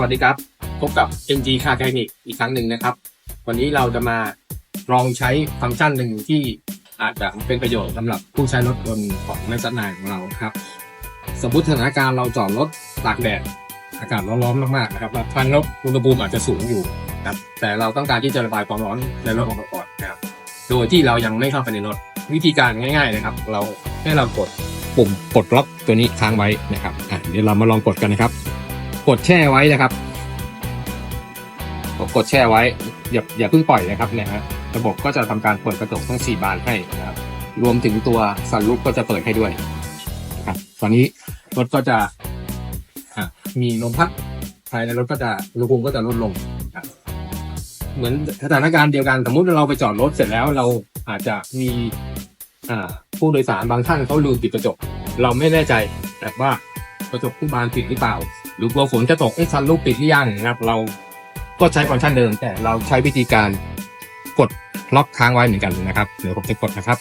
วัสดีครับ พบกับ NG Car Clinic อีกครั้งหนึ่งนะครับ วันนี้เราจะมาลองใช้ฟังก์ชันหนึ่งที่อาจจะเป็นประโยชน์สำหรับผู้ใช้รถยนต์ของแมสนายของเราครับ สมมติสถานการณ์เราจอดรถตากแดดอากาศร้อนๆมากๆนะครับควันรถอุณหภูมิอาจจะสูงอยู่ครับแต่เราต้องการที่จะระบายความร้อนในรถออกมาก่อนนะครับโดยที่เรายังไม่เข้าไปในรถวิธีการง่ายๆนะครับ เราให้เรากดปุ่มปลดล็อกตัวนี้ค้างไว้นะครับอะเดี๋ยวเรามาลองกดกันนะครับ กดแช่ไว้นะครับกดแช่ไว้อย่าอย่าเพิ่งปล่อยนะครับเนี่ยฮะระบบก็จะทำการเปิดกระจกทั้ง 4 บานให้นะครับ รวมถึงตัวสันลูกก็จะเปิดให้ด้วยครับตอนนี้รถก็จะมีลมพัดภายในรถก็จะอุณหภูมิก็จะลดลงเหมือนสถานการณ์เดียวกันสมมุติเราไปจอดรถเสร็จแล้วเราอาจจะมีผู้โดยสารบางท่านเขาลืมปิดกระจก เราไม่แน่ใจแบบว่ากระจกผู้บานปิดหรือเปล่า หรือกลัวฝนจะตกไอ้ซันลูกปิดที่ย่างนะครับ เราก็ใช้ฟังก์ชันเดิม แต่เราใช้วิธีการกดล็อกค้างไว้เหมือนกันนะครับเดี๋ยวผมจะกดนะครับ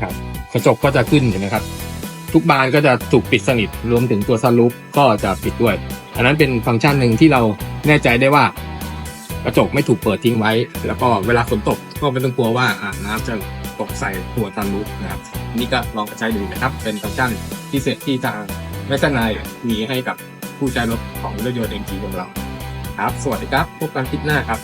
ครับกระจกก็จะขึ้นเห็นไหมครับ ทุกบานก็จะถูกปิดสนิทรวมถึงตัวซันลูปก็จะปิดด้วย อันนั้นเป็นฟังก์ชันหนึ่งที่เราแน่ใจได้ว่ากระจกไม่ถูกเปิดทิ้งไว้ แล้วก็เวลาฝนตกก็ไม่ต้องกลัวว่าอ่าน้ำจะตกใส่ตัวซันลูปนะครับ นี่ก็ลองไปใช้ดูนะครับ เป็นฟังก์ชันพิเศษที่ทาง แมสนายมีให้กับผู้ใช้รถของรถยนต์เอ็นจีของเรา ครับ สวัสดีครับ พบกันคลิปหน้าครับ